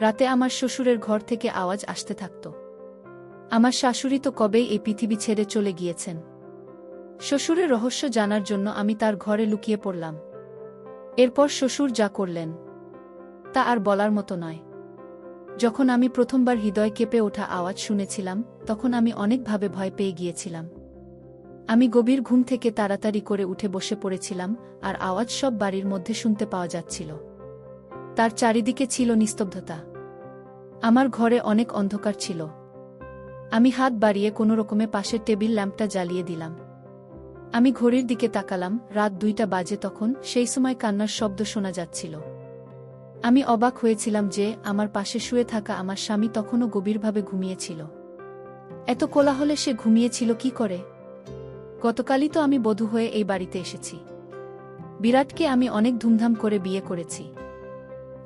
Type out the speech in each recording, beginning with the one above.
রাতে আমার শ্বশুরের ঘর থেকে আওয়াজ আসতে থাকত। আমার শাশুড়ি তো কবেই এই পৃথিবী ছেড়ে চলে গিয়েছেন। শ্বশুরের রহস্য জানার জন্য আমি তার ঘরে লুকিয়ে পড়লাম। এরপর শ্বশুর যা করলেন, তা আর বলার মতো নয়। যখন আমি প্রথমবার হৃদয় কেঁপে ওঠা আওয়াজ শুনেছিলাম, তখন আমি অনেকভাবে ভয় পেয়ে গিয়েছিলাম। আমি গভীর ঘুম থেকে তাড়াতাড়ি করে উঠে বসে পড়েছিলাম, আর আওয়াজ সব বাড়ির মধ্যে শুনতে পাওয়া যাচ্ছিল। তার চারিদিকে ছিল নিস্তব্ধতা। আমার ঘরে অনেক অন্ধকার ছিল। আমি হাত বাড়িয়ে কোনো রকমে পাশের টেবিল ল্যাম্পটা জ্বালিয়ে দিলাম। আমি ঘড়ির দিকে তাকালাম, রাত দুইটা বাজে তখন সেই সময় কান্নার শব্দ শোনা যাচ্ছিল। আমি অবাক হয়েছিলাম যে আমার পাশে শুয়ে থাকা আমার স্বামী তখনও গভীরভাবে ঘুমিয়েছিল। এত কোলাহলে সে ঘুমিয়েছিল কি করে? গতকালই তো আমি বধূ হয়ে এই বাড়িতে এসেছি। বিরাটকে আমি অনেক ধুমধাম করে বিয়ে করেছি।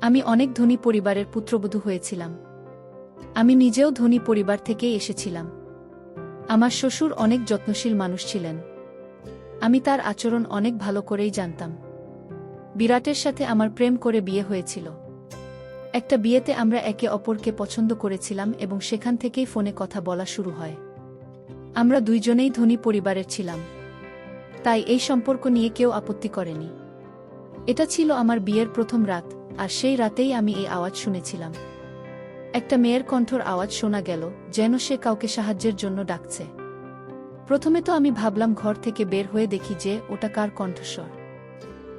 আমি অনেক ধনী পরিবারের পুত্রবধূ হয়েছিলাম। আমি নিজেও ধনী পরিবার থেকেই এসেছিলাম। আমার শ্বশুর অনেক যত্নশীল মানুষ ছিলেন। আমি তার আচরণ অনেক ভালো করেই জানতাম। বিরাটের সাথে আমার প্রেম করে বিয়ে হয়েছিল। একটা বিয়েতে আমরা একে অপরকে পছন্দ করেছিলাম এবং সেখান থেকেই ফোনে কথা বলা শুরু হয়। আমরা দুইজনেই ধনী পরিবারের ছিলাম। তাই এই সম্পর্ক নিয়ে কেউ আপত্তি করেনি। এটা ছিল আমার বিয়ের প্রথম রাত। আর সেই রাতেই আমি এই আওয়াজ শুনেছিলাম। একটা মেয়ের কণ্ঠর আওয়াজ শোনা গেল, যেন সে কাউকে সাহায্যের জন্য ডাকছে। প্রথমে তো আমি ভাবলাম ঘর থেকে বের হয়ে দেখি যে ওটা কার কণ্ঠস্বর।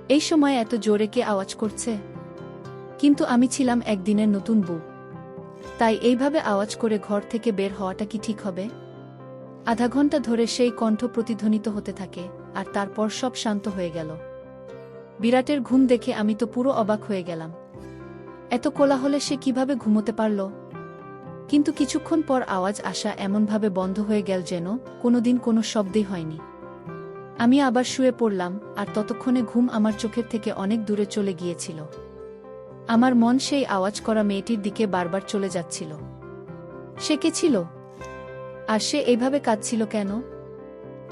এই সময় এত জোরে কে আওয়াজ করছে? কিন্তু আমি ছিলাম একদিনের নতুন বউ। তাই এইভাবে আওয়াজ করে ঘর থেকে বের হওয়াটা কি ঠিক হবে? আধা ঘণ্টা ধরে সেই কণ্ঠ প্রতিধ্বনিত হতে থাকে, আর তারপর সব শান্ত হয়ে গেল। বিরাটের ঘুম দেখে আমি তো পুরো অবাক হয়ে গেলাম। এত কোলাহলে সে কীভাবে ঘুমোতে পারল? কিন্তু কিছুক্ষণ পর আওয়াজ আসা এমনভাবে বন্ধ হয়ে গেল যেন কোনোদিন কোনো শব্দই হয়নি। আমি আবার শুয়ে পড়লাম, আর ততক্ষণে ঘুম আমার চোখের থেকে অনেক দূরে চলে গিয়েছিল। আমার মন সেই আওয়াজ করা মেয়েটির দিকে বারবার চলে যাচ্ছিল। সে কে ছিল? আর সে এইভাবে কাঁদছিল কেন?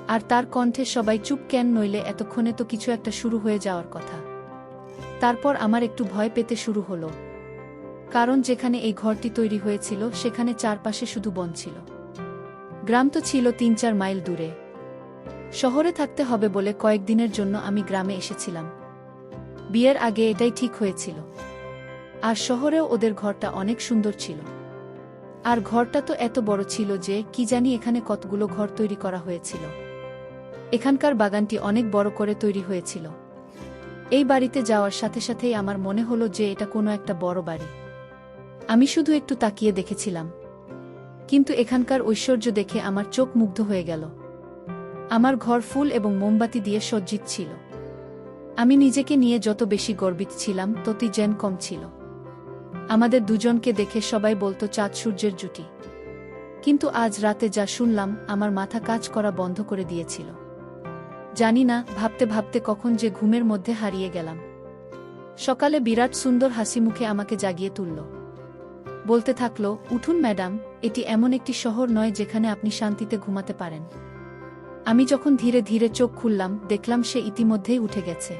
আর তার কণ্ঠে সবাই চুপ কেন নইলে এতক্ষণে তো কিছু একটা শুরু হয়ে যাওয়ার কথা। তারপর আমার একটু ভয় পেতে শুরু হলো। কারণ যেখানে এই ঘরটি তৈরি হয়েছিল, সেখানে চারপাশে শুধু বন ছিল। গ্রাম তো ছিল তিন চার মাইল দূরে। শহরে থাকতে হবে বলে কয়েকদিনের জন্য আমি গ্রামে এসেছিলাম। বিয়ের আগে এটাই ঠিক হয়েছিল। আর শহরেও ওদের ঘরটা অনেক সুন্দর ছিল। আর ঘরটা তো এত বড় ছিল যে, কি জানি এখানে কতগুলো ঘর তৈরি করা হয়েছিল। এখানকার বাগানটি অনেক বড় করে তৈরি হয়েছিল। এই বাড়িতে যাওয়ার সাথে সাথেই আমার মনে হলো যে এটা কোনো একটা বড় বাড়ি। আমি শুধু একটু তাকিয়ে দেখেছিলাম। কিন্তু এখানকার ঐশ্বর্য দেখে আমার চোখ মুগ্ধ হয়ে গেল। আমার ঘর ফুল এবং মোমবাতি দিয়ে সজ্জিত ছিল। আমি নিজেকে নিয়ে যত বেশি গর্বিত ছিলাম, ততই যেন কম ছিল। আমাদের দুজনকে দেখে সবাই বলতো, চাঁদ সূর্যের জুটি। কিন্তু আজ রাতে যা শুনলাম, আমার মাথা কাজ করা বন্ধ করে দিয়েছিল। জানি না, ভাবতে ভাবতে কখন যে ঘুমের মধ্যে হারিয়ে গেলাম। সকালে বিরাট সুন্দর হাসি মুখে আমাকে জাগিয়ে তুলল। বলতে থাকল, উঠুন ম্যাডাম, এটি এমন একটি শহর নয় যেখানে আপনি শান্তিতে ঘুমাতে পারেন। আমি যখন ধীরে ধীরে চোখ খুললাম, দেখলাম সে ইতিমধ্যেই উঠে গেছে।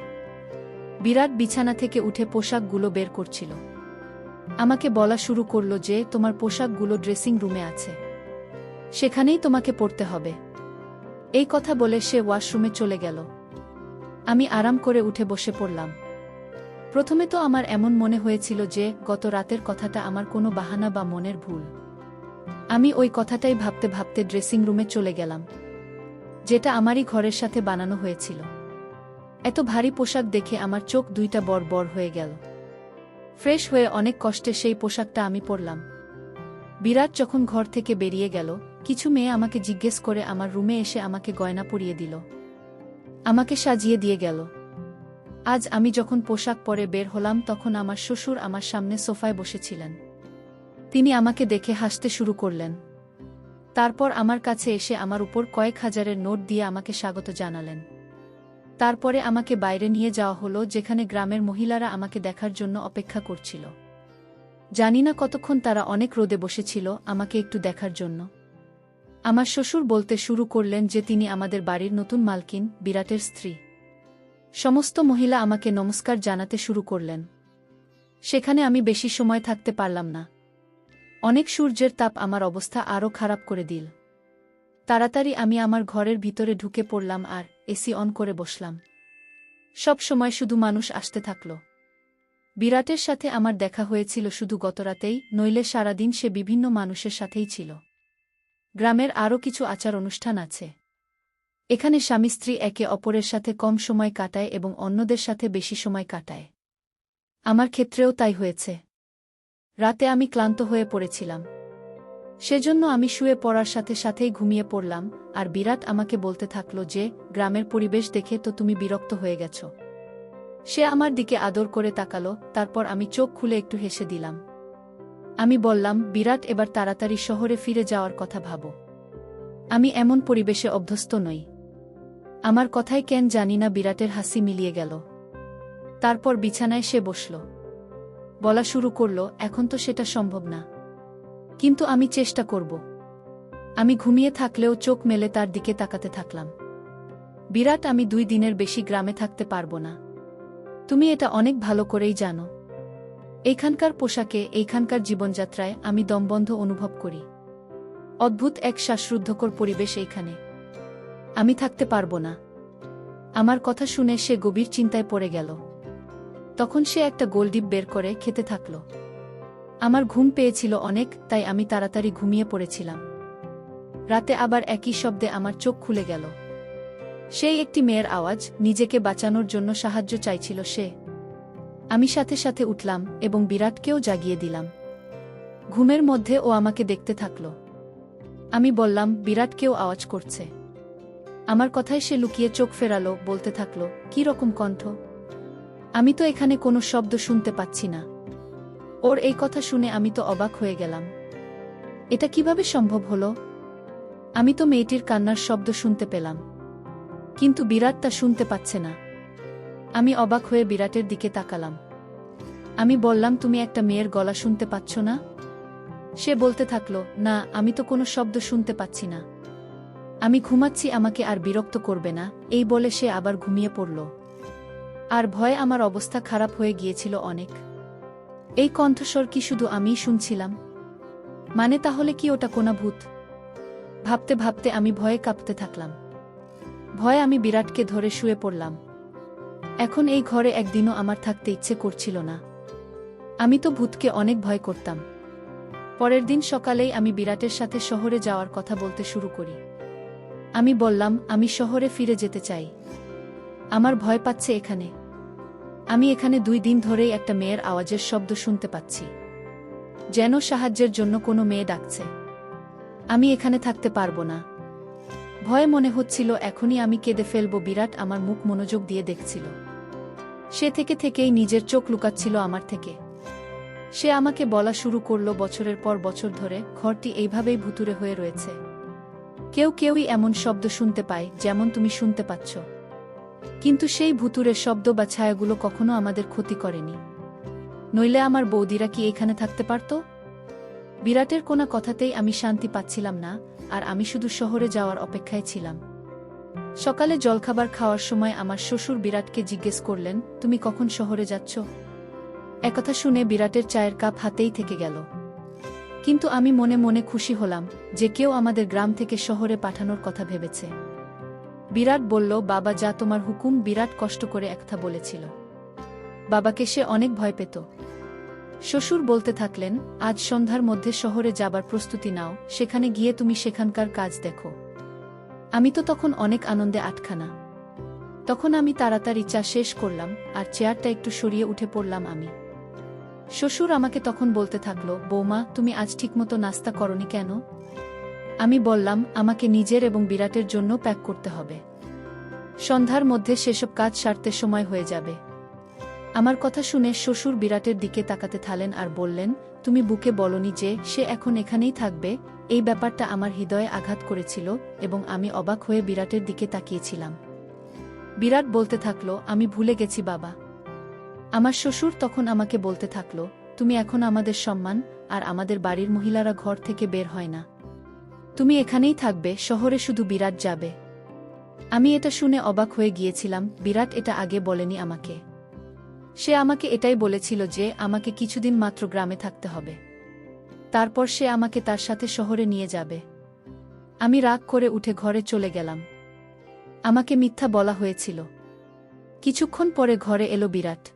বিরাট বিছানা থেকে উঠে পোশাকগুলো বের করছিল। আমাকে বলা শুরু করল যে, তোমার পোশাকগুলো ড্রেসিং রুমে আছে। সেখানেই তোমাকে পড়তে হবে। এই কথা বলে সে ওয়াশরুমে চলে গেল। আমি আরাম করে উঠে বসে পড়লাম। প্রথমে তো আমার এমন মনে হয়েছিল যে, গত রাতের কথাটা আমার কোনো বাহানা বা মনের ভুল। আমি ওই কথাটাই ভাবতে ভাবতে ড্রেসিং রুমে চলে গেলাম, যেটা আমারই ঘরের সাথে বানানো হয়েছিল। এত ভারী পোশাক দেখে আমার চোখ দুইটা বড় বড় হয়ে গেল। ফ্রেশ হয়ে অনেক কষ্টে সেই পোশাকটা আমি পরলাম। বিরাট যখন ঘর থেকে বেরিয়ে গেল কিছু মেয়ে আমাকে জিজ্ঞেস করে আমার রুমে এসে আমাকে গয়না পরিয়ে দিল। আমাকে সাজিয়ে দিয়ে গেল। আজ আমি যখন পোশাক পরে বের হলাম তখন আমার শ্বশুর আমার সামনে সোফায় বসেছিলেন। তিনি আমাকে দেখে হাসতে শুরু করলেন। তারপর আমার কাছে এসে আমার উপর কয়েক হাজারের নোট দিয়ে আমাকে স্বাগত জানালেন। তারপরে আমাকে বাইরে নিয়ে যাওয়া হলো, যেখানে গ্রামের মহিলারা আমাকে দেখার জন্য অপেক্ষা করছিল। জানি না কতক্ষণ তারা অনেক রোদে বসেছিল, আমাকে একটু দেখার জন্য। আমার শ্বশুর বলতে শুরু করলেন যে তিনি আমাদের বাড়ির নতুন মালকিন, বিরাটের স্ত্রী। সমস্ত মহিলা আমাকে নমস্কার জানাতে শুরু করলেন। সেখানে আমি বেশি সময় থাকতে পারলাম না। অনেক সূর্যের তাপ আমার অবস্থা আরও খারাপ করে দিল। তাড়াতাড়ি আমি আমার ঘরের ভিতরে ঢুকে পড়লাম আর এসি অন করে বসলাম। সব সময় শুধু মানুষ আসতে থাকল। বিরাটের সাথে আমার দেখা হয়েছিল শুধু গতরাতেই নইলে সারাদিন সে বিভিন্ন মানুষের সাথেই ছিল। গ্রামের আরও কিছু আচার অনুষ্ঠান আছে। এখানে স্বামী স্ত্রী একে অপরের সাথে কম সময় কাটায় এবং অন্যদের সাথে বেশি সময় কাটায়। আমার ক্ষেত্রেও তাই হয়েছে। রাতে আমি ক্লান্ত হয়ে পড়েছিলাম। সেজন্য আমি শুয়ে পড়ার সাথে সাথেই ঘুমিয়ে পড়লাম, আর বিরাট আমাকে বলতে থাকল যে, গ্রামের পরিবেশ দেখে তো তুমি বিরক্ত হয়ে গেছ। সে আমার দিকে আদর করে তাকালো, তারপর আমি চোখ খুলে একটু হেসে দিলাম। আমি বললাম, বিরাট, এবার তাড়াতাড়ি শহরে ফিরে যাওয়ার কথা ভাবো। আমি এমন পরিবেশে অভ্যস্ত নই। আমার কথায় কেন জানি না বিরাটের হাসি মিলিয়ে গেল। তারপর বিছানায় সে বসল। বলা শুরু করল, এখন তো সেটা সম্ভব না। কিন্তু আমি চেষ্টা করব। আমি ঘুমিয়ে থাকলেও চোখ মেলে তার দিকে তাকাতে থাকলাম। বিরাট, আমি দুই দিনের বেশি গ্রামে থাকতে পারব না। তুমি এটা অনেক ভালো করেই জানো। এইখানকার পোশাকে এইখানকার জীবনযাত্রায় আমি দমবন্ধ অনুভব করি। অদ্ভুত এক শ্বাসরুদ্ধকর পরিবেশ এইখানে আমি থাকতে পারব না। আমার কথা শুনে সে গভীর চিন্তায় পড়ে গেল। তখন সে একটা গোলডিপ বের করে খেতে থাকল। আমার ঘুম পেয়েছিল অনেক, তাই আমি তাড়াতাড়ি ঘুমিয়ে পড়েছিলাম। রাতে আবার একই শব্দে আমার চোখ খুলে গেল। সেই একটি মেয়ের আওয়াজ নিজেকে বাঁচানোর জন্য সাহায্য চাইছিল সে। আমি সাথে সাথে উঠলাম এবং বিরাটকেও জাগিয়ে দিলাম। ঘুমের মধ্যে ও আমাকে দেখতে থাকল। আমি বললাম, বিরাটকেও আওয়াজ করছে। আমার কথায় সে লুকিয়ে চোখ ফেরালো, বলতে থাকল, কি রকম কণ্ঠ? আমি তো এখানে কোনো শব্দ শুনতে পাচ্ছি না। ওর এই কথা শুনে আমি তো অবাক হয়ে গেলাম। এটা কীভাবে সম্ভব হলো? আমি তো মেয়েটির কান্নার শব্দ শুনতে পেলাম। কিন্তু বিরাট তা শুনতে পাচ্ছে না। আমি অবাক হয়ে বিরাটের দিকে তাকালাম। আমি বললাম, তুমি একটা মেয়ের গলা শুনতে পাচ্ছ না? সে বলতে থাকল, না, আমি তো কোনো শব্দ শুনতে পাচ্ছি না। আমি ঘুমাচ্ছি, আমাকে আর বিরক্ত করবে না। এই বলে সে আবার ঘুমিয়ে পড়ল। আর ভয়ে আমার অবস্থা খারাপ হয়ে গিয়েছিল অনেক। এই কণ্ঠস্বর কি শুধু আমিই শুনছিলাম? মানে তাহলে কি ওটা কোনা ভূত? ভাবতে ভাবতে আমি ভয়ে কাঁপতে থাকলাম। ভয়ে আমি বিরাটকে ধরে শুয়ে পড়লাম। এখন এই ঘরে একদিনও আমার থাকতে ইচ্ছে করছিল না। আমি তো ভূতকে অনেক ভয় করতাম। পরের দিন সকালেই আমি বিরাটের সাথে শহরে যাওয়ার কথা বলতে শুরু করি। আমি বললাম, আমি শহরে ফিরে যেতে চাই। আমার ভয় পাচ্ছে এখানে। আমি এখানে দুই দিন ধরেই একটা মেয়ের আওয়াজের শব্দ শুনতে পাচ্ছি। যেন সাহায্যের জন্য কোনো মেয়ে ডাকছে। আমি এখানে থাকতে পারব না। ভয়ে মনে হচ্ছিল এখনই আমি কেঁদে ফেলব বিরাট আমার মুখ মনোযোগ দিয়ে দেখছিল। সে থেকে থেকেই নিজের চোখ লুকাচ্ছিল আমার থেকে। সে আমাকে বলা শুরু করল বছরের পর বছর ধরে ঘরটি এইভাবেই ভুতুরে হয়ে রয়েছে। কেউ কেউই এমন শব্দ শুনতে পায় যেমন তুমি শুনতে পাচ্ছ। কিন্তু সেই ভুতুরের শব্দ বা ছায়াগুলো কখনো আমাদের ক্ষতি করেনি। নইলে আমার বৌদিরা কি এখানে থাকতে পারত? বিরাটের কোনা কথাতেই আমি শান্তি পাচ্ছিলাম না আর আমি শুধু শহরে যাওয়ার অপেক্ষায় ছিলাম। সকালে জলখাবার খাওয়ার সময় আমার শ্বশুর বিরাটকে জিজ্ঞেস করলেন, তুমি কখন শহরে যাচ্ছ? একথা শুনে বিরাটের চায়ের কাপ হাতেই থেকে গেল। কিন্তু আমি মনে মনে খুশি হলাম যে কেউ আমাদের গ্রাম থেকে শহরে পাঠানোর কথা ভেবেছে। বিরাট বলল, বাবা, যা তোমার হুকুম, বিরাট কষ্ট করে একথা বলেছিল। বাবাকে সে অনেক ভয় পেত। শ্বশুর বলতে থাকলেন, আজ সন্ধ্যার মধ্যে শহরে যাবার প্রস্তুতি নাও, সেখানে গিয়ে তুমি সেখানকার কাজ দেখো। আমি তো তখন অনেক আনন্দে আটখানা। তখন আমি তাড়াতাড়ি চা শেষ করলাম, আর চেয়ারটা একটু সরিয়ে উঠে পড়লাম আমি। শ্বশুর আমাকে তখন বলতে থাকল, বৌমা, তুমি আজ ঠিকমতো নাস্তা করনি কেন? আমি বললাম, আমাকে নিজের এবং বিরাটের জন্য প্যাক করতে হবে। সন্ধ্যার মধ্যে সেসব কাজ সারতে সময় হয়ে যাবে। আমার কথা শুনে শ্বশুর বিরাটের দিকে তাকাতে থালেন আর বললেন, তুমি বুকে বলনি যে সে এখন এখানেই থাকবে? এই ব্যাপারটা আমার হৃদয়ে আঘাত করেছিল এবং আমি অবাক হয়ে বিরাটের দিকে তাকিয়েছিলাম। বিরাট বলতে থাকল, আমি ভুলে গেছি বাবা। আমার শ্বশুর তখন আমাকে বলতে থাকল, তুমি এখন আমাদের সম্মান, আর আমাদের বাড়ির মহিলারা ঘর থেকে বের হয় না। তুমি এখানেই থাকবে, শহরে শুধু বিরাট যাবে। আমি এটা শুনে অবাক হয়ে গিয়েছিলাম, বিরাট এটা আগে বলেনি আমাকে। সে আমাকে এটাই বলেছিল যে আমাকে কিছুদিন মাত্র গ্রামে থাকতে হবে। তারপর সে আমাকে তার সাথে শহরে নিয়ে যাবে। আমি রাগ করে উঠে ঘরে চলে গেলাম। আমাকে মিথ্যা বলা হয়েছিল। কিছুক্ষণ পরে ঘরে এলো বিরাট।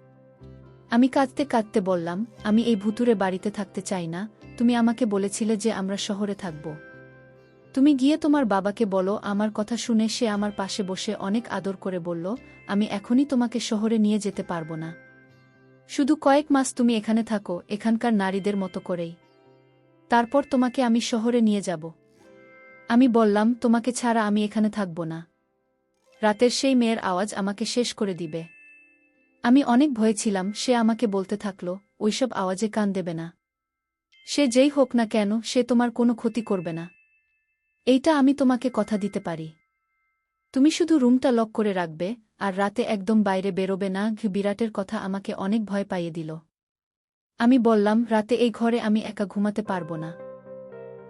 আমি কাঁদতে কাঁদতে বললাম, আমি এই ভুতুরে বাড়িতে থাকতে চাই না। তুমি আমাকে বলেছিলে যে আমরা শহরে থাকব। তুমি গিয়ে তোমার বাবাকে বলো, আমার কথা শুনে সে আমার পাশে বসে অনেক আদর করে বলল, আমি এখনই তোমাকে শহরে নিয়ে যেতে পারব না। শুধু কয়েক মাস তুমি এখানে থাকো, এখানকার নারীদের মতো করেই। তারপর তোমাকে আমি শহরে নিয়ে যাব। আমি বললাম, তোমাকে ছাড়া আমি এখানে থাকব না। রাতের সেই মেয়ের আওয়াজ আমাকে শেষ করে দিবে। আমি অনেক ভয়ে ছিলাম, সে আমাকে বলতে থাকল, ওইসব আওয়াজে কান দেবে না। সে যেই হোক না কেন, সে তোমার কোনো ক্ষতি করবে না। এইটা আমি তোমাকে কথা দিতে পারি। তুমি শুধু রুমটা লক করে রাখবে আর রাতে একদম বাইরে বেরোবে না বিরাটের কথা আমাকে অনেক ভয় পাইয়ে দিল। আমি বললাম, রাতে এই ঘরে আমি একা ঘুমাতে পারব না।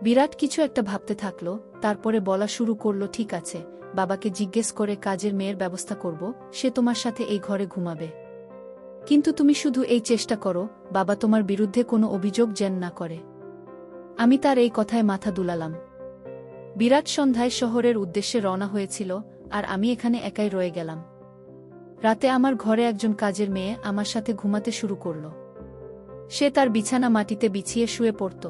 বিরাট কিছু একটা ভাবতে থাকল, তারপরে বলা শুরু করল, ঠিক আছে, বাবাকে জিজ্ঞেস করে কাজের মেয়ের ব্যবস্থা করব, সে তোমার সাথে এই ঘরে ঘুমাবে। কিন্তু তুমি শুধু এই চেষ্টা করো, বাবা তোমার বিরুদ্ধে কোনো অভিযোগ যেন না করে। আমি তার এই কথায় মাথা দুলালাম। বিরাট সন্ধ্যায় শহরের উদ্দেশ্যে রওনা হয়েছিল, আর আমি এখানে একাই রয়ে গেলাম। রাতে আমার ঘরে একজন কাজের মেয়ে আমার সাথে ঘুমাতে শুরু করল। সে তার বিছানা মাটিতে বিছিয়ে শুয়ে পড়ত।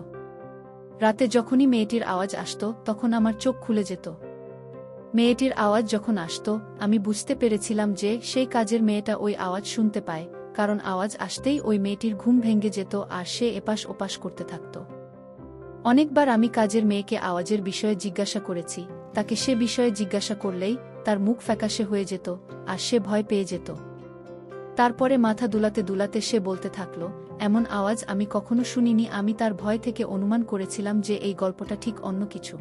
রাতে যখনই মেয়েটির আওয়াজ আসত, তখন আমার চোখ খুলে যেত। মেয়েটির আওয়াজ যখন আসত, আমি বুঝতে পেরেছিলাম যে সেই কাজের মেয়েটা ওই আওয়াজ শুনতে পায়, কারণ আওয়াজ আসতেই ওই মেয়েটির ঘুম ভেঙে যেত আর সে এপাশ ওপাশ করতে থাকত। অনেকবার আমি কাজের মেয়েকে আওয়াজের বিষয়ে জিজ্ঞাসা করেছি, তাকে সে বিষয়ে জিজ্ঞাসা করলেই তার মুখ ফ্যাকাশে হয়ে যেত, আর সে ভয় পেয়ে যেত। তারপরে মাথা দুলাতে দুলাতে সে বলতে থাকল, এমন আওয়াজ আমি কখনো শুনিনি, আমি তার ভয় থেকে অনুমান করেছিলাম যে এই গল্পটা ঠিক অন্য কিছু।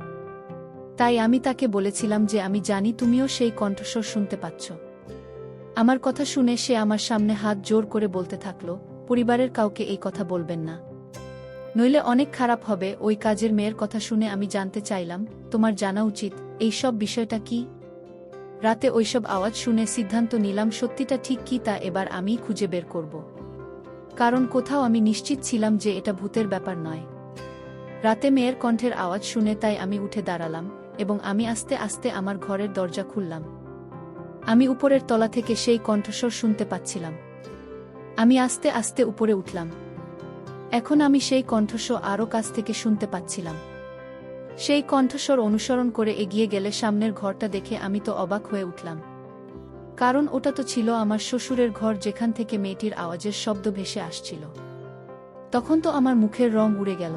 তাই আমি তাকে বলেছিলাম যে আমি জানি তুমিও সেই কণ্ঠস্বর শুনতে পাচ্ছ। আমার কথা শুনে সে আমার সামনে হাত জোর করে বলতে থাকল, পরিবারের কাউকে এই কথা বলবেন না। নইলে অনেক খারাপ হবে, ওই কাজের মেয়ের কথা শুনে আমি জানতে চাইলাম, তোমার জানা উচিত, এই সব বিষয়টা কি? রাতে ওইসব আওয়াজ শুনে সিদ্ধান্ত নিলাম সত্যিটা ঠিক কি তা এবার আমিই খুঁজে বের করব। কারণ কোথাও আমি নিশ্চিত ছিলাম যে এটা ভূতের ব্যাপার নয়। রাতে মেয়ের কণ্ঠের আওয়াজ শুনে তাই আমি উঠে দাঁড়ালাম এবং আমি আস্তে আস্তে আমার ঘরের দরজা খুললাম। আমি উপরের তলা থেকে সেই কণ্ঠস্বর শুনতে পাচ্ছিলাম। আমি আস্তে আস্তে উপরে উঠলাম। এখন আমি সেই কণ্ঠস্বর আরও কাছ থেকে শুনতে পাচ্ছিলাম। সেই কণ্ঠস্বর অনুসরণ করে এগিয়ে গেলে সামনের ঘরটা দেখে আমি তো অবাক হয়ে উঠলাম। কারণ ওটা তো ছিল আমার শ্বশুরের ঘর যেখান থেকে মেয়েটির আওয়াজের শব্দ ভেসে আসছিল। তখন তো আমার মুখের রং উড়ে গেল।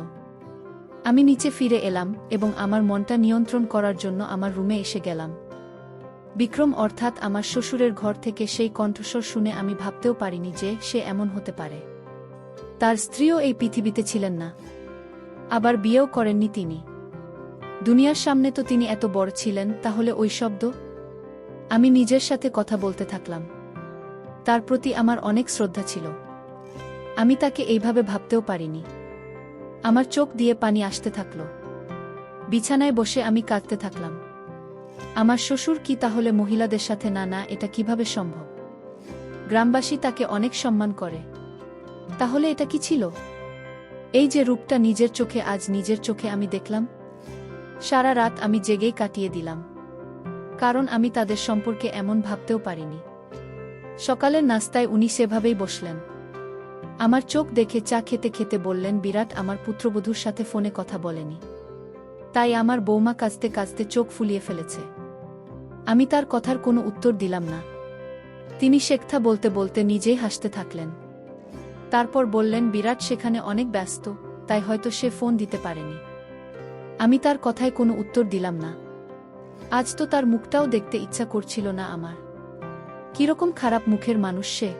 আমি নিচে ফিরে এলাম এবং আমার মনটা নিয়ন্ত্রণ করার জন্য আমার রুমে এসে গেলাম। বিক্রম অর্থাৎ আমার শ্বশুরের ঘর থেকে সেই কণ্ঠস্বর শুনে আমি ভাবতেও পারিনি যে সে এমন হতে পারে। তার স্ত্রীও এই পৃথিবীতে ছিলেন না। আবার বিয়েও করেননি তিনি। দুনিয়ার সামনে তো তিনি এত বড় ছিলেন, তাহলে ওই শব্দ? আমি নিজের সাথে কথা বলতে থাকলাম। তার প্রতি আমার অনেক শ্রদ্ধা ছিল। আমি তাকে এইভাবে ভাবতেও পারিনি। আমার চোখ দিয়ে পানি আসতে থাকল। বিছানায় বসে আমি কাঁদতে থাকলাম। আমার শ্বশুর কি তাহলে মহিলাদের সাথে না না, এটা কীভাবে সম্ভব? গ্রামবাসী তাকে অনেক সম্মান করে। তাহলে এটা কি ছিল? এই যে রূপটা নিজের চোখে, আজ নিজের চোখে আমি দেখলাম সারা রাত আমি জেগেই কাটিয়ে দিলাম। কারণ আমি তাদের সম্পর্কে এমন ভাবতেও পারিনি। সকালের নাস্তায় উনি সেভাবেই বসলেন। আমার চোখ দেখে চা খেতে খেতে বললেন, বিরাট আমার পুত্রবধূর সাথে ফোনে কথা বলেনি। তাই আমার বৌমা কাঁচতে কাঁচতে চোখ ফুলিয়ে ফেলেছে। আমি তার কথার কোনো উত্তর দিলাম না। তিনি শেখথা বলতে বলতে নিজেই হাসতে থাকলেন। তারপর বললেন, বিরাট সেখানে অনেক ব্যস্ত, তাই হয়তো সে ফোন দিতে পারেনি। আমি তার কথায় কোনো উত্তর দিলাম না। আজ তো তার মুখটাও দেখতে ইচ্ছা করছিল না আমার। কীরকম খারাপ মুখের মানুষ সে।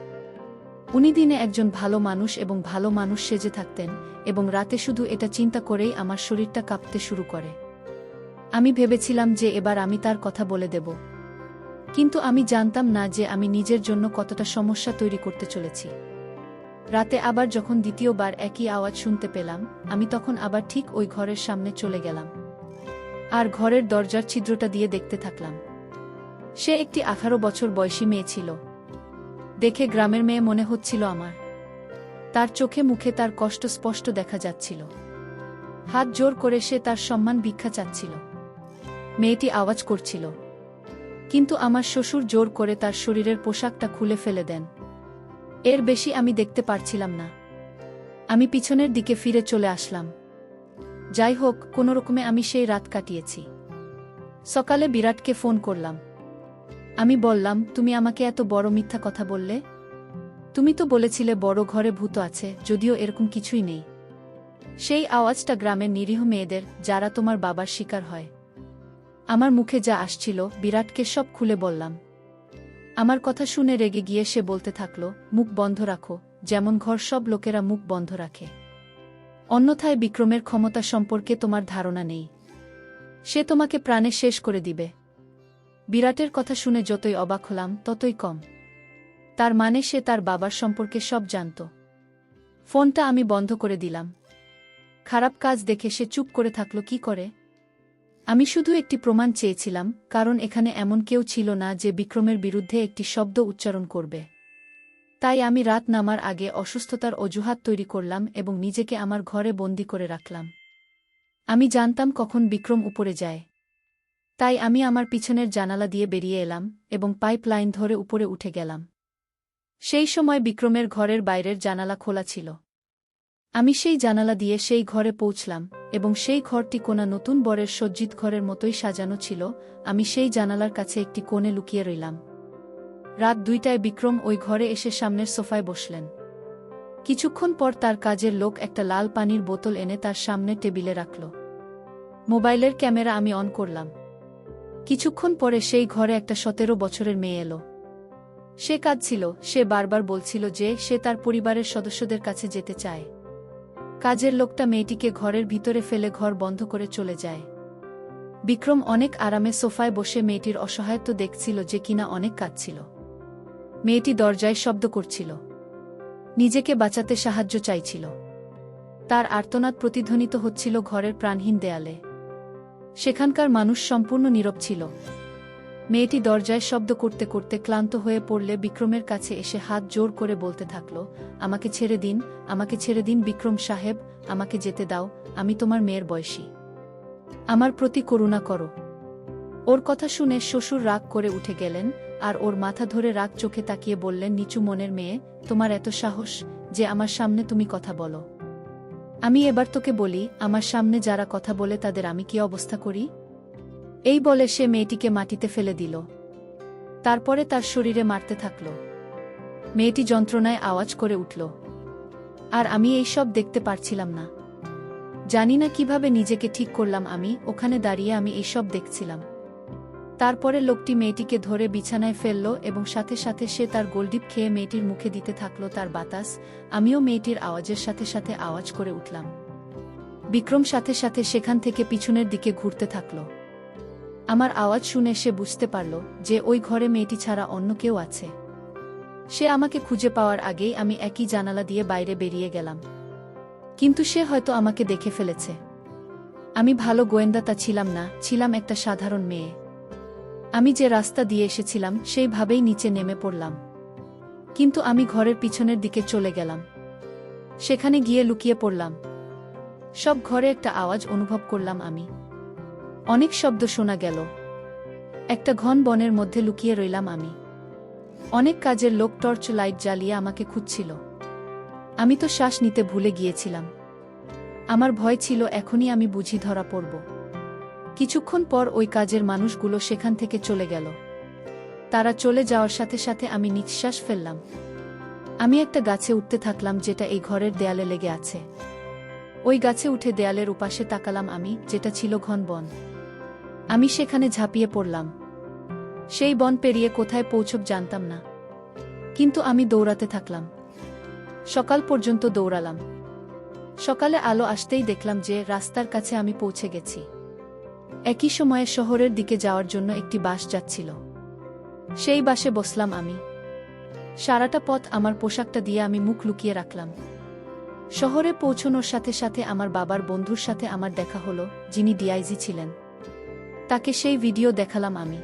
উনি দিনে একজন ভালো মানুষ এবং ভালো মানুষ সেজে থাকতেন এবং রাতে শুধু এটা চিন্তা করেই আমার শরীরটা কাঁপতে শুরু করে। আমি ভেবেছিলাম যে এবার আমি তার কথা বলে দেব। কিন্তু আমি জানতাম না যে আমি নিজের জন্য কতটা সমস্যা তৈরি করতে চলেছি। রাতে আবার যখন দ্বিতীয়বার একই আওয়াজ শুনতে পেলাম, আমি তখন আবার ঠিক ওই ঘরের সামনে চলে গেলাম। আর ঘরের দরজার ছিদ্রটা দিয়ে দেখতে থাকলাম। সে একটি আঠারো বছর বয়সী মেয়ে ছিল। দেখে গ্রামের মেয়ে মনে হচ্ছিল আমার। তার চোখে মুখে তার কষ্ট স্পষ্ট দেখা যাচ্ছিল। হাত জোর করে সে তার সম্মান ভিক্ষা চাচ্ছিল। মেয়েটি আওয়াজ করছিল। কিন্তু আমার শ্বশুর জোর করে তার শরীরের পোশাকটা খুলে ফেলে দেন। এর বেশি আমি দেখতে পারছিলাম না। আমি পিছনের দিকে ফিরে চলে আসলাম। যাই হোক কোনোরকমে আমি সেই রাত কাটিয়েছি। সকালে বিরাটকে ফোন করলাম। আমি বললাম, তুমি আমাকে এত বড় মিথ্যা কথা বললে? তুমি তো বলেছিলে বড় ঘরে ভূত আছে, যদিও এরকম কিছুই নেই। সেই আওয়াজটা গ্রামের নিরীহ মেয়েদের, যারা তোমার বাবার শিকার হয়। আমার মুখে যা আসছিল, বিরাটকে সব খুলে বললাম। আমার কথা শুনে রেগে গিয়ে সে বলতে থাকল, মুখ বন্ধ রাখো, যেমন ঘর সব লোকেরা মুখ বন্ধ রাখে। অন্যথায় বিক্রমের ক্ষমতা সম্পর্কে তোমার ধারণা নেই। সে তোমাকে প্রাণে শেষ করে দিবে। বিরাটের কথা শুনে যতই অবাক হলাম, ততই কম। তার মানে সে তার বাবার সম্পর্কে সব জানত। ফোনটা আমি বন্ধ করে দিলাম। খারাপ কাজ দেখে সে চুপ করে থাকল, কি করে? আমি শুধু একটি প্রমাণ চেয়েছিলাম, কারণ এখানে এমন কেউ ছিল না যে বিক্রমের বিরুদ্ধে একটি শব্দ উচ্চারণ করবে। তাই আমি রাত নামার আগে অসুস্থতার অজুহাত তৈরি করলাম এবং নিজেকে আমার ঘরে বন্দি করে রাখলাম। আমি জানতাম কখন বিক্রম উপরে যায়। তাই আমি আমার পিছনের জানালা দিয়ে বেরিয়ে এলাম এবং পাইপ লাইন ধরে উপরে উঠে গেলাম। সেই সময় বিক্রমের ঘরের বাইরের জানালা খোলা ছিল। আমি সেই জানালা দিয়ে সেই ঘরে পৌঁছলাম এবং সেই ঘরটি কোনা নতুন বরের সজ্জিত ঘরের মতোই সাজানো ছিল, আমি সেই জানালার কাছে একটি কোণে লুকিয়ে রইলাম। রাত দুইটায় বিক্রম ওই ঘরে এসে সামনের সোফায় বসলেন। কিছুক্ষণ পর তার কাজের লোক একটা লাল পানির বোতল এনে তার সামনে টেবিলে রাখল। মোবাইলের ক্যামেরা আমি অন করলাম। কিছুক্ষণ পরে সেই ঘরে একটা সতেরো বছরের মেয়ে এলো। সে কাঁদছিল, সে বারবার বলছিল যে সে তার পরিবারের সদস্যদের কাছে যেতে চায়। কাজের লোকটা মেয়েটিকে ঘরের ভিতরে ফেলে ঘর বন্ধ করে চলে যায়। বিক্রম অনেক আরামে সোফায় বসে মেয়েটির অসহায়ত্ব দেখছিল যে কিনা অনেক কাঁদছিল। মেয়েটি দরজায় শব্দ করছিল। নিজেকে বাঁচাতে সাহায্য চাইছিল। তার আর্তনাদ প্রতিধ্বনিত হচ্ছিল ঘরের প্রাণহীন দেয়ালে। সেখানকার মানুষ সম্পূর্ণ নীরব ছিল। মেয়েটি দরজায় শব্দ করতে করতে ক্লান্ত হয়ে পড়লে বিক্রমের কাছে এসে হাত জোর করে বলতে থাকল, আমাকে ছেড়ে দিন, আমাকে ছেড়ে দিন বিক্রম সাহেব, আমাকে যেতে দাও, আমি তোমার মেয়ের বয়সী। আমার প্রতি করুণা করো। ওর কথা শুনে শ্বশুর রাগ করে উঠে গেলেন, আর ওর মাথা ধরে রাগ চোখে তাকিয়ে বললেন, নিচু মনের মেয়ে, তোমার এত সাহস যে আমার সামনে তুমি কথা বলো। আমি এবার তোকে বলি, আমার সামনে যারা কথা বলে তাদের আমি কি অবস্থা করি? এই বলে সে মেয়েটিকে মাটিতে ফেলে দিল। তারপরে তার শরীরে মারতে থাকল। মেয়েটি যন্ত্রণায় আওয়াজ করে উঠল, আর আমি এই সব দেখতে পারছিলাম না। জানি না কীভাবে নিজেকে ঠিক করলাম আমি, ওখানে দাঁড়িয়ে আমি এইসব দেখছিলাম। তারপরে লোকটি মেয়েটিকে ধরে বিছানায় ফেলল এবং সাথে সাথে সে তার গোলডিপ খেয়ে মেয়েটির মুখে দিতে থাকল তার বাতাস। আমিও মেয়েটির আওয়াজের সাথে সাথে আওয়াজ করে উঠলাম। বিক্রম সাথে সাথে সেখান থেকে পিছনের দিকে ঘুরতে থাকল। আমার আওয়াজ শুনে সে বুঝতে পারল যে ওই ঘরে মেয়েটি ছাড়া অন্য কেউ আছে। সে আমাকে খুঁজে পাওয়ার আগেই আমি একই জানালা দিয়ে বাইরে বেরিয়ে গেলাম। কিন্তু সে হয়তো আমাকে দেখে ফেলেছে। আমি ভালো গোয়েন্দা তা ছিলাম না, ছিলাম একটা সাধারণ মেয়ে। আমি যে রাস্তা দিয়ে এসেছিলাম, সেইভাবেই নিচে নেমে পড়লাম। কিন্তু আমি ঘরের পিছনের দিকে চলে গেলাম। সেখানে গিয়ে লুকিয়ে পড়লাম। সব ঘরে একটা আওয়াজ অনুভব করলাম আমি। অনেক শব্দ শোনা গেল। একটা ঘন বনের মধ্যে লুকিয়ে রইলাম আমি। অনেক কাজের লোক টর্চ লাইট জ্বালিয়ে আমাকে খুঁজছিল। আমি তো শ্বাস নিতে ভুলে গিয়েছিলাম। আমার ভয় ছিল, এখনই আমি বুঝি ধরা পড়ব। কিছুক্ষণ পর ওই কাজের মানুষগুলো সেখান থেকে চলে গেল। তারা চলে যাওয়ার সাথে সাথে আমি নিঃশ্বাস ফেললাম। আমি একটা গাছে উঠতে থাকলাম যেটা এই ঘরের দেয়ালে লেগে আছে। ওই গাছে উঠে দেয়ালের উপাশে তাকালাম আমি, যেটা ছিল ঘন বন। আমি সেখানে ঝাঁপিয়ে পড়লাম। সেই বন পেরিয়ে কোথায় পৌঁছব জানতাম না। কিন্তু আমি দৌড়াতে থাকলাম। সকাল পর্যন্ত দৌড়ালাম। সকালে আলো আসতেই দেখলাম যে রাস্তার কাছে আমি পৌঁছে গেছি। একই সময়ে শহরের দিকে যাওয়ার জন্য একটি বাস যাচ্ছিল। সেই বাসে বসলাম আমি। সারাটা পথ আমার পোশাকটা দিয়ে আমি মুখ লুকিয়ে রাখলাম। শহরে পৌঁছনোর সাথে সাথে আমার বাবার বন্ধুর সাথে আমার দেখা হলো, যিনি ডিআইজি ছিলেন। তাকে সেই ভিডিও দেখালাম আমি।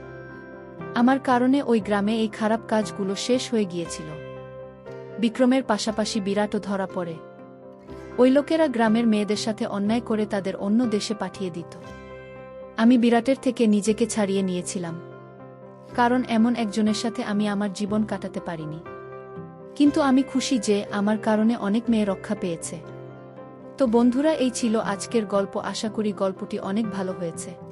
আমার কারণে ওই গ্রামে এই খারাপ কাজগুলো শেষ হয়ে গিয়েছিল। বিক্রমের পাশাপাশি বিরাটও ধরা পড়ে। ওই লোকেরা গ্রামের মেয়েদের সাথে অন্যায় করে তাদের অন্য দেশে পাঠিয়ে দিত। আমি বিরাটের থেকে নিজেকে ছাড়িয়ে নিয়েছিলাম। কারণ এমন একজনের সাথে আমি আমার জীবন কাটাতে পারিনি। কিন্তু আমি খুশি যে আমার কারণে অনেক মেয়ে রক্ষা পেয়েছে। তো বন্ধুরা, এই ছিল আজকের গল্প। আশা করি গল্পটি অনেক ভালো হয়েছে।